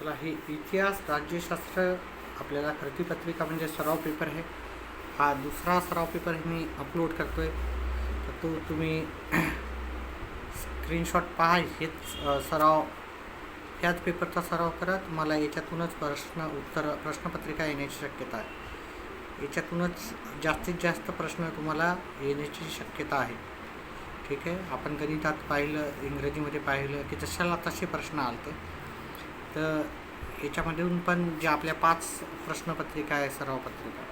चला हे इतिहास राज्यशास्त्र आपल्याला कृतीपत्रिका म्हणजे सराव पेपर आहे. हा दुसरा सराव पेपर हे मी अपलोड करतो आहे तर तो तुम्ही स्क्रीनशॉट पहा. हेच सराव ह्याच पेपरचा सराव करा. तुम्हाला याच्यातूनच प्रश्न उत्तर प्रश्नपत्रिका येण्याची शक्यता आहे. याच्यातूनच जास्तीत जास्त प्रश्न तुम्हाला येण्याची शक्यता आहे. ठीक आहे? आपण गणितात पाहिलं इंग्रजीमध्ये पाहिलं की जशाला तसे प्रश्न आलते. तर याच्यामधून पण जे आपल्या पाच प्रश्नपत्रिका आहे सराव पत्रिका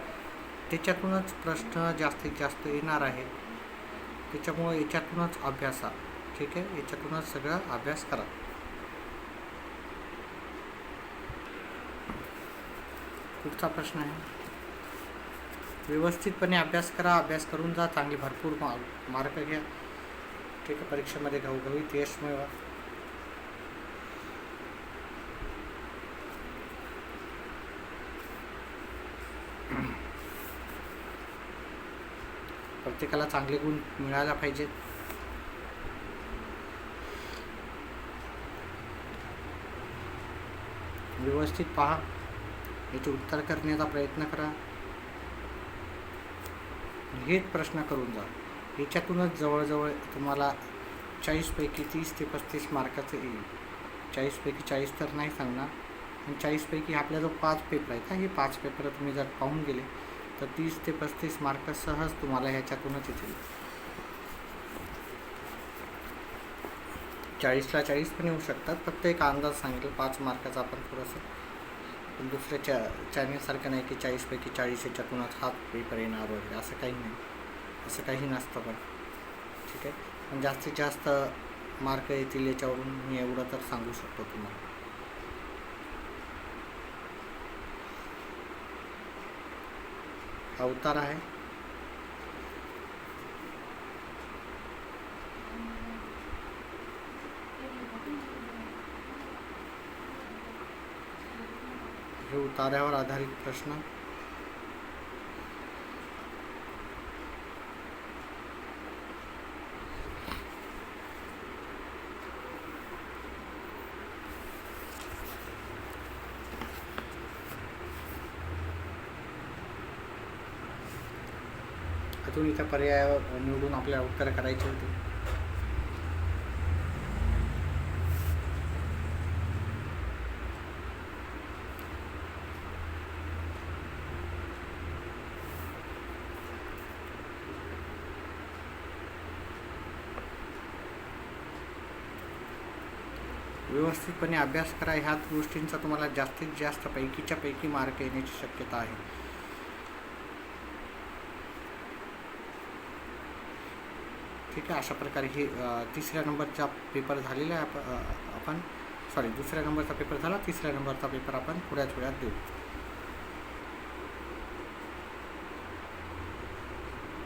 त्याच्यातूनच प्रश्न जास्तीत जास्त येणार आहे त्याच्यामुळं याच्यातूनच अभ्यासा ठीक आहे? याच्यातूनच सगळा अभ्यास करा. पुढचा प्रश्न आहे. व्यवस्थितपणे अभ्यास करा अभ्यास करून जा चांगले भरपूर मार्क घ्या. ठीक आहे? परीक्षेमध्ये घवघवीत यश मिळवा. प्रत्येकाला चांगले गुण मिळायला पाहिजेत व्यवस्थित पहा. याचे उत्तर करण्याचा प्रयत्न करा. हेच प्रश्न करून जा. याच्यातूनच जवळजवळ तुम्हाला चाळीसपैकी तीस ते पस्तीस मार्काचं येईल. चाळीसपैकी चाळीस तर नाही सांगणार. चाळीसपैकी आपल्या जो पाच पेपर आहेत हे पाच पेपर तुम्ही जर पाहून गेले तर तीस ते पस्तीस मार्क सहज तुम्हाला ह्याच्यातूनच येतील. चाळीसला चाळीस पण येऊ शकतात फक्त एक अंदाज सांगेल पाच मार्काचा आपण थोडंसं. पण दुसऱ्या चॅ चॅनलसारखं नाही की चाळीसपैकी चाळीस याच्यातूनच हा पेपर येणार वगैरे असं काही नाही. असं काही नसतं पण. ठीक आहे? पण जास्तीत जास्त मार्क येतील याच्यावरून मी एवढं तर सांगू शकतो तुम्हाला. अवतार आहे. हे उतार्यावर आधारित प्रश्न. अजून इथं पर्याय निवडून आपल्याला उत्तर करायचे होते. व्यवस्थितपणे अभ्यास करा ह्याच गोष्टींचा तुम्हाला जास्तीत जास्त पैकीच्या पैकी मार्क येण्याची शक्यता आहे. ठीक आहे? अशा प्रकारे हे तिसऱ्या नंबरचा पेपर झालेला आहे आपण सॉरी दुसऱ्या नंबरचा पेपर झाला तिसऱ्या नंबरचा पेपर आपण थोड्याच वेळात देऊ.